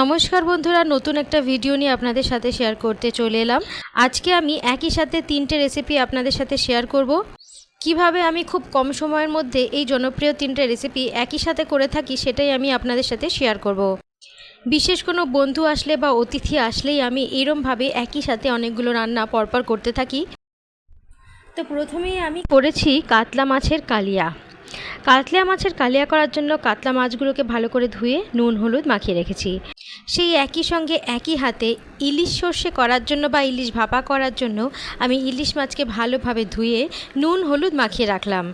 নমস্কার বন্ধুরা, নতুন একটা ভিডিও নিয়ে আপনাদের সাথে শেয়ার করতে চলে এলাম। আজকে আমি একই সাথে তিনটে রেসিপি আপনাদের সাথে শেয়ার করব। কীভাবে আমি খুব কম সময়ের মধ্যে এই জনপ্রিয় তিনটে রেসিপি একই সাথে করে থাকি সেটাই আমি আপনাদের সাথে শেয়ার করব। বিশেষ কোনো বন্ধু আসলে বা অতিথি আসলেই আমি এরমভাবে একই সাথে অনেকগুলো রান্না পরপর করতে থাকি। তো প্রথমেই আমি করেছি কাতলা মাছের কালিয়া। কাতলা মাছের কালিয়া করার জন্য কাতলা মাছগুলোকে ভালো করে ধুয়ে নুন, হলুদ মাখিয়ে রেখেছি। সেই একই সঙ্গে একই হাতে ইলিশ সর্ষে করার জন্য বা ইলিশ ভাপা করার জন্য আমি ইলিশ মাছকে ভালোভাবে ধুয়ে নুন, হলুদ মাখিয়ে রাখলাম।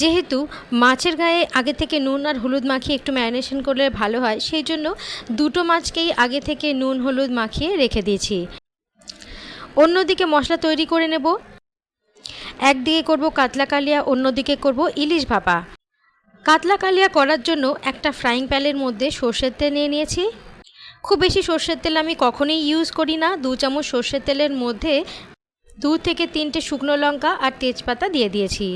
যেহেতু মাছের গায়ে আগে থেকে নুন আর হলুদ মাখিয়ে একটু ম্যারিনেশন করলে ভালো হয়, সেই জন্য দুটো মাছকেই আগে থেকে নুন, হলুদ মাখিয়ে রেখে দিয়েছি। অন্যদিকে মশলা তৈরি করে নেব। একদিকে করব কাতলা কালিয়া, অন্যদিকে করব ইলিশ ভাপা। কাতলা কালিয়া করার জন্য একটা ফ্রাইং প্যানের মধ্যে সর্ষের তেল নিয়ে নিয়েছি। খুব বেশি সর্ষের তেল আমি কখনোই ইউজ করি না। দু চামচ সর্ষের তেলের মধ্যে দু থেকে তিনটে শুকনো লঙ্কা আর তেজপাতা দিয়ে দিয়েছি।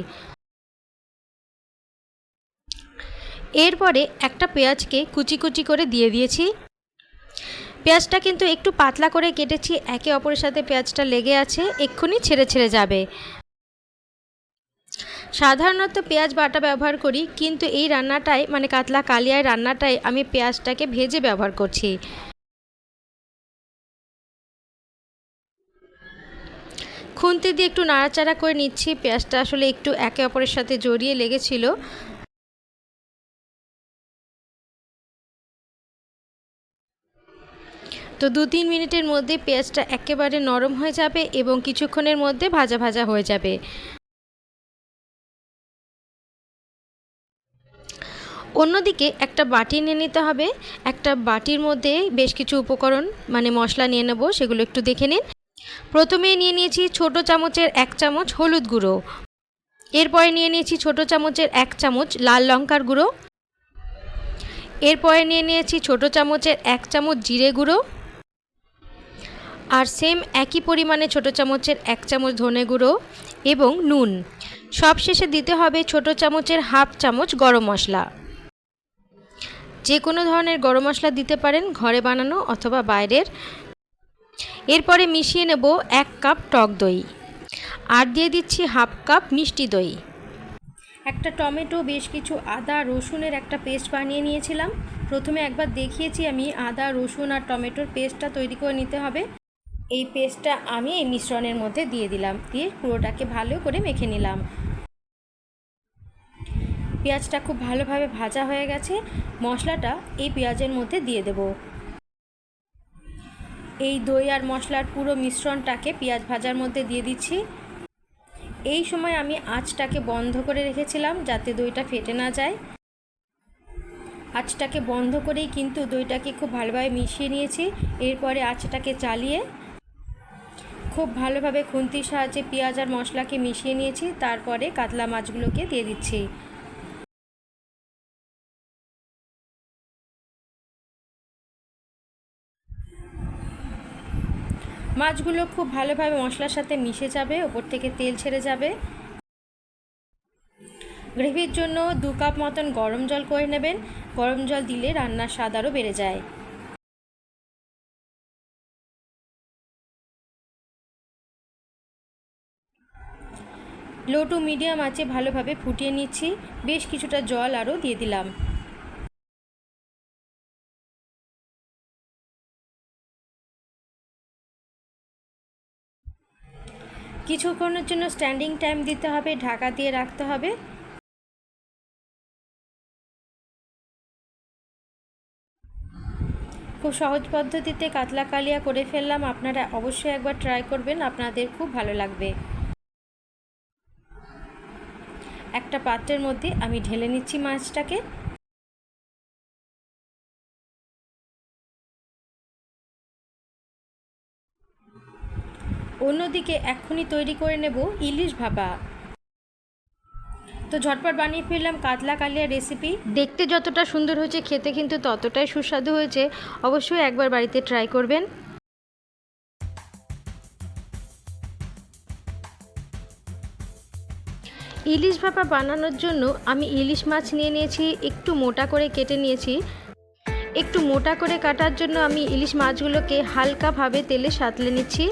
এরপরে একটা পেঁয়াজকে কুচি কুচি করে দিয়ে দিয়েছি। পেঁয়াজটা কিন্তু একটু পাতলা করে কেটেছি। একে অপরের সাথে পেঁয়াজটা লেগে আছে, এক্ষুনি ছেড়ে ছেড়ে যাবে। সাধারণত পেঁয়াজ বাটা ব্যবহার করি, কিন্তু এই রান্নাটাই মানে কাতলা কালিয়ায় রান্নাটাই আমি পেঁয়াজটাকে ভেজে ব্যবহার করছি। খুন্তি দিয়ে একটু নাড়াচাড়া করে নিচ্ছি, পেঁয়াজটা আসলে একটু একে অপরের সাথে জড়িয়ে লেগেছিল। তো দু তিন মিনিটের মধ্যে পেঁয়াজটা একেবারে নরম হয়ে যাবে এবং কিছুক্ষণের মধ্যে ভাজা ভাজা হয়ে যাবে। অন্যদিকে একটা বাটি নিয়ে নিতে হবে। একটা বাটির মধ্যে বেশ কিছু উপকরণ মানে মশলা নিয়ে নেব, সেগুলো একটু দেখে নিন। প্রথমে নিয়ে নিয়েছি ছোট চামচের এক চামচ হলুদ গুঁড়ো। এরপরে নিয়ে নিয়েছি ছোট চামচের এক চামচ লাল লঙ্কার গুঁড়ো। এরপরে নিয়ে নিয়েছি ছোট চামচের এক চামচ জিরে গুঁড়ো। আর সেম একই পরিমাণে ছোট চামচের এক চামচ ধনে গুঁড়ো এবং নুন। সব শেষে দিতে হবে ছোট চামচের হাফ চামচ গরম মশলা। যে কোনো ধরনের গরম মশলা দিতে পারেন ঘরে বানানো অথবা বাইরের। এরপরে মিশিয়ে নেব এক কাপ টক দই। আর দিয়ে দিচ্ছি হাফ কাপ মিষ্টি দই। একটা টমেটো, বেশ কিছু আদা, রসুনের একটা পেস্ট বানিয়ে নিয়েছিলাম। প্রথমে একবার দেখিয়েছি আমি, আদা, রসুন আর টমেটোর পেস্টটা তৈরি করে নিতে হবে। এই পেস্টটা আমি এই মিশ্রণের মধ্যে দিয়ে দিলাম। দিয়ে পুরোটাকে ভালো করে মেখে নিলাম। পেঁয়াজটা খুব ভালোভাবে ভাজা হয়ে গেছে, মশলাটা এই পেঁয়াজের মধ্যে দিয়ে দেব। এই দই আর মশলার পুরো মিশ্রণটাকে পেঁয়াজ ভাজার মধ্যে দিয়ে দিচ্ছি। এই সময় আমি আঁচটাকে বন্ধ করে রেখেছিলাম যাতে দইটা ফেটে না যায়। আঁচটাকে বন্ধ করেই কিন্তু দইটাকে খুব ভালোভাবে মিশিয়ে নিয়েছি। এরপরে আঁচটাকে চালিয়ে খুব ভালোভাবে খুন্তির সাহায্যে পেঁয়াজ আর মশলাকে মিশিয়ে নিয়েছি। তারপরে কাতলা মাছগুলোকে দিয়ে দিচ্ছি। মাছগুলো খুব ভালোভাবে মশলার সাথে মিশে যাবে, ওপর থেকে তেল ছেড়ে যাবে। গ্রেভির জন্য দু কাপ মতন গরম জল করে নেবেন। গরম জল দিলে রান্নার স্বাদ আরও বেড়ে যায়। লো টু মিডিয়াম আঁচে ভালোভাবে ফুটিয়ে নিচ্ছি। বেশ কিছুটা জল আরও দিয়ে দিলাম। কিছুক্ষণের জন্য স্ট্যান্ডিং টাইম দিতে হবে, ঢাকা দিয়ে রাখতে হবে। খুব সহজ পদ্ধতিতে কাতলা কালিয়া করে ফেললাম। আপনারা অবশ্যই একবার ট্রাই করবেন, আপনাদের খুব ভালো লাগবে। একটা পাত্রের মধ্যে আমি ঢেলে নিচ্ছি মাছটাকে। অন্যদিকে এক্ষুনি তৈরি করে নেব ইলিশ ভাপা। তো ঝটপট বানিয়ে ফেললাম কাতলা কালিয়া রেসিপি দেখতে যতটা সুন্দর হয়েছে, খেতে কিন্তু ততটাই সুস্বাদু হয়েছে। অবশ্যই একবার বাড়িতে ট্রাই করবেন। ইলিশ ভাপা বানানোর জন্য আমি ইলিশ মাছ নিয়ে নিয়েছি, একটু মোটা করে কেটে নিয়েছি। একটু মোটা করে কাটার জন্য আমি ইলিশ মাছগুলোকে হালকাভাবে তেলে সাতলে নিচ্ছি।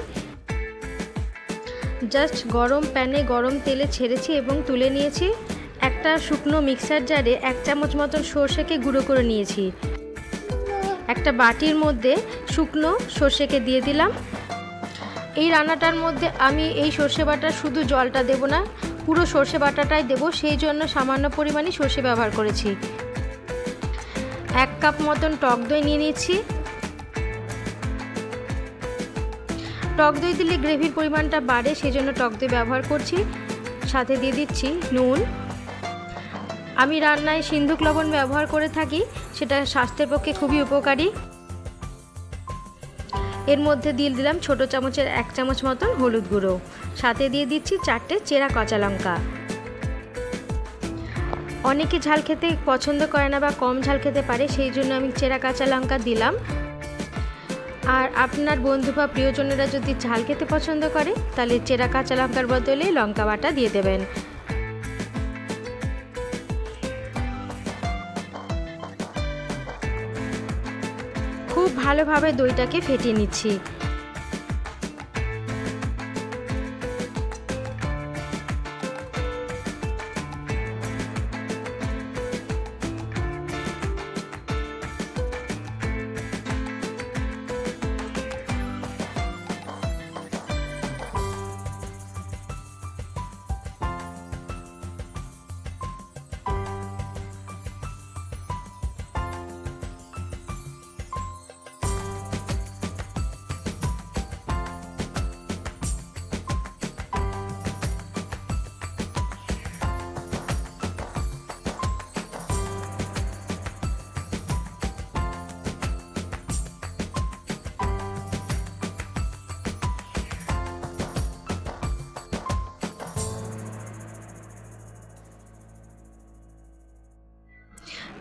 জাস্ট গরম প্যানে গরম তেলে ছেড়েছি এবং তুলে নিয়েছি একটা শুকনো মিক্সার জারে এক চামচ মতন সর্ষেকে গুঁড়ো করে নিয়েছি। একটা বাটির মধ্যে শুকনো সর্ষেকে দিয়ে দিলাম। এই রান্নাটার মধ্যে আমি এই সর্ষে বাটা শুধু জলটা দেব না, পুরো সর্ষে বাটাটাই দেব, সেই জন্য সামান্য পরিমাণে সর্ষে ব্যবহার করেছি। এক কাপ মতন টক দই নিয়ে নিচ্ছি টক দই দিলে গ্রেভির পরিমাণটা বাড়ে সেই জন্য টক দই ব্যবহার করছি। সাথে দিয়ে দিচ্ছি নুন। আমি রান্নায় সিন্ধুক লবণ ব্যবহার করে থাকি, সেটা স্বাস্থ্যের পক্ষে খুবই উপকারী। এর মধ্যে দিয়ে দিলাম ছোট চামচের এক চামচ মতন হলুদ গুঁড়ো। সাথে দিয়ে দিচ্ছি চারটে চেরা কাঁচা লঙ্কা। অনেকে ঝাল খেতে পছন্দ করে না বা কম ঝাল খেতে পারে, সেই জন্য আমি চেরা কাঁচা লঙ্কা দিলাম। আর আপনার বন্ধু বা প্রিয়জনেরা যদি ঝাল খেতে পছন্দ করে, তাহলে চেরা কাঁচা লঙ্কার বদলে লঙ্কা বাটা দিয়ে দেবেন। খুব ভালোভাবে দইটাকে ফেটিয়ে নিচ্ছি।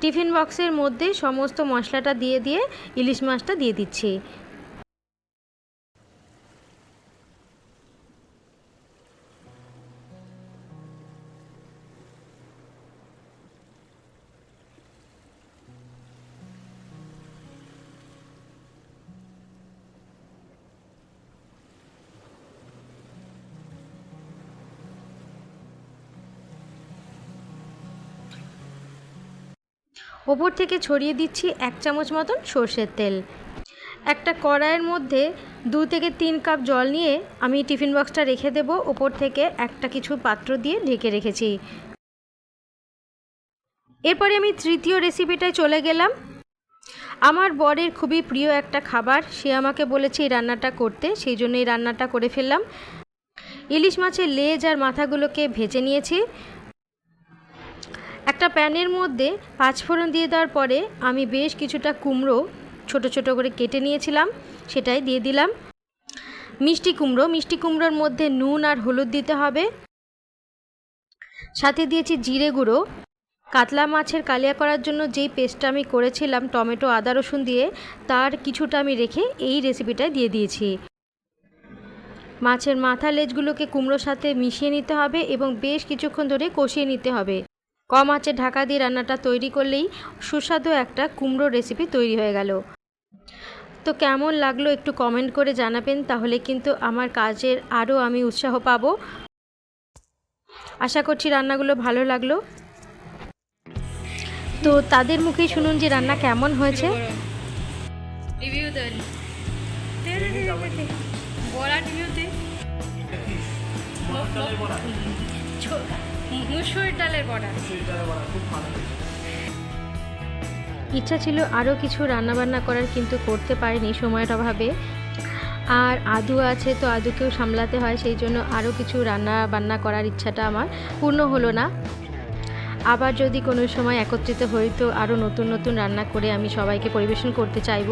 টিফিন বক্সের মধ্যে সমস্ত মশলাটা দিয়ে দিয়ে ইলিশ মাছটা দিয়ে দিচ্ছি। ওপর থেকে ছড়িয়ে দিচ্ছি এক চামচ মতন সর্ষের তেল। একটা কড়াইয়ের মধ্যে দু থেকে তিন কাপ জল নিয়ে আমি টিফিন বক্সটা রেখে দেব। ওপর থেকে একটা কিছু পাত্র দিয়ে ঢেকে রেখেছি। এরপরে আমি তৃতীয় রেসিপিটায় চলে গেলাম। আমার বরের খুবই প্রিয় একটা খাবার। সে আমাকে বলেছে এই রান্নাটা করতে, সেই জন্য এই রান্নাটা করে ফেললাম। ইলিশ মাছের লেজ আর মাথাগুলোকে ভেজে নিয়েছি। একটা প্যানের মধ্যে পাঁচফোড়ন দিয়ে দেওয়ার পরে আমি বেশ কিছুটা কুমড়ো ছোট ছোট করে কেটে নিয়েছিলাম, সেটাই দিয়ে দিলাম। মিষ্টি কুমড়ো, মিষ্টি কুমড়োর মধ্যে নুন আর হলুদ দিতে হবে। সাথে দিয়েছি জিরে গুঁড়ো। কাতলা মাছের কালিয়া করার জন্য যেই পেস্টটা আমি করেছিলাম, টমেটো, আদা, রসুন দিয়ে, তার কিছুটা আমি রেখে এই রেসিপিটায় দিয়ে দিয়েছি। মাছের মাথা লেজগুলোকে কুমড়োর সাথে মিশিয়ে নিতে হবে এবং বেশ কিছুক্ষণ ধরে কষিয়ে নিতে হবে। কম আঁচে ঢাকা দিয়ে রান্নাটা তৈরি করলেই সুস্বাদু একটা কুমড়ো রেসিপি তৈরি হয়ে গেল। তো কেমন লাগল একটু কমেন্ট করে জানাবেন তাহলে কিন্তু আমার কাজের আরও আমি উৎসাহ পাবো। আশা করছি রান্নাগুলো ভালো লাগল। তো তাদের মুখেই শুনুন যে রান্না কেমন হয়েছে। রিভিউ দেন। বড়া রিভিউ দে। মুসুর ডালের বড়া। ইচ্ছা ছিল আরও কিছু রান্নাবান্না করার কিন্তু করতে পারিনি সময়ের অভাবে। আর আদু আছে তো আদুকেও সামলাতে হয় সেই জন্য আরও কিছু রান্না বান্না করার ইচ্ছাটা আমার পূর্ণ হলো না। আবার যদি কোনো সময় একত্রিত হই তো আরও নতুন নতুন রান্না করে আমি সবাইকে পরিবেশন করতে চাইব।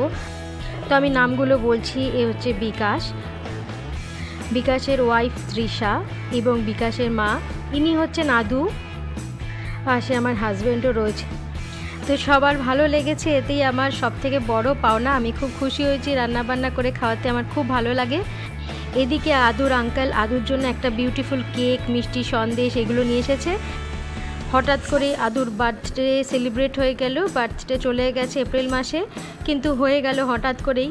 তো আমি নামগুলো বলছি এ হচ্ছে বিকাশ। বিকাশের ওয়াইফ তৃষা এবং বিকাশের মা ইনি হচ্ছেন আদু, পাশে আমার হাজব্যান্ডও রয়েছে। তো সবার ভালো লেগেছে, এতেই আমার সব থেকে বড় পাওনা। আমি খুব খুশি হয়েছি রান্নাবান্না করে খাওয়াতে, আমার খুব ভালো লাগে। এদিকে আদুর আঙ্কেল আদুর জন্য একটা বিউটিফুল কেক মিষ্টি সন্দেশ এগুলো নিয়ে এসেছে। হঠাৎ করে আদুর বার্থডে সেলিব্রেট হয়ে গেল বার্থডে চলে গেছে এপ্রিল মাসে, কিন্তু হয়ে গেল হঠাৎ করেই।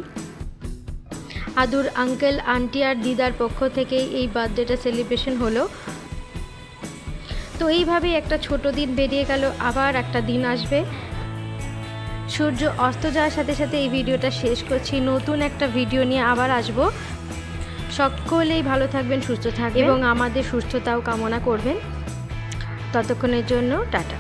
আদুর আঙ্কেল আন্টি আর দিদার পক্ষ থেকে এই বার্থডেটা সেলিব্রেশন হলো। তো এইভাবেই একটা ছোট দিন বেরিয়ে গেল আবার একটা দিন আসবে। সূর্য অস্ত যাওয়ার সাথে সাথে এই ভিডিওটা শেষ করছি। নতুন একটা ভিডিও নিয়ে আবার আসব। সকলেই ভালো থাকবেন সুস্থ থাকবেন এবং আমাদের সুস্থতাও কামনা করবেন। ততক্ষণের জন্য টাটা।